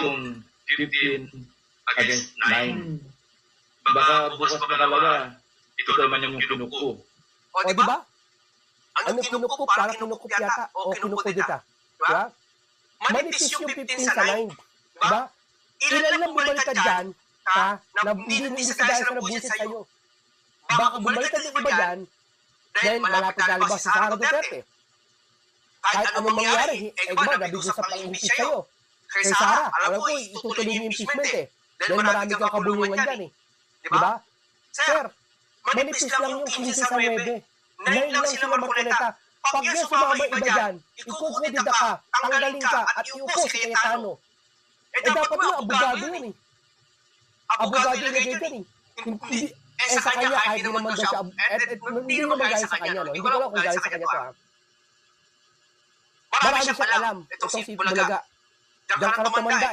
yung 15 against 9. Baka bukas pa talaga, ito naman yung kinuko. O, di ba? Ano kinukup? Parang kinukup yata. O kinukup dita. Diba? Manipis yung 15 sa 9. Diba? Ilan lang bumalik ka dyan, ha? Na hindi hindi sa dahil sa nabusit sa'yo. Baka bumalik ka yung iba dyan, dahil malapit lalabas si Sara Duterte. Kahit anong mangyari, eh diba, nabigyan sa pang-impeach sa'yo. Kay Sara, alam ko, itutuloy yung impeachment eh. Dahil marami kang kabulungan dyan eh. Diba? Sir, manipis lang yung 15 sa 9. Nine lang sila Marcoleta. Pag yan sumama iba dyan, ikukudida ka, tanggalin ka, at iupo si Cayetano. Eh dapat nga, abogado yun eh. Abogado yung nagay dyan eh. Hindi, eh sa kanya, kahit naman daw siya, eh, eh, hindi naman galing sa kanya? Hindi ko alam kung galing sa kanya to, ha? Marami siyang alam. Itong si Bulaga. Diyan ka na tumanda eh.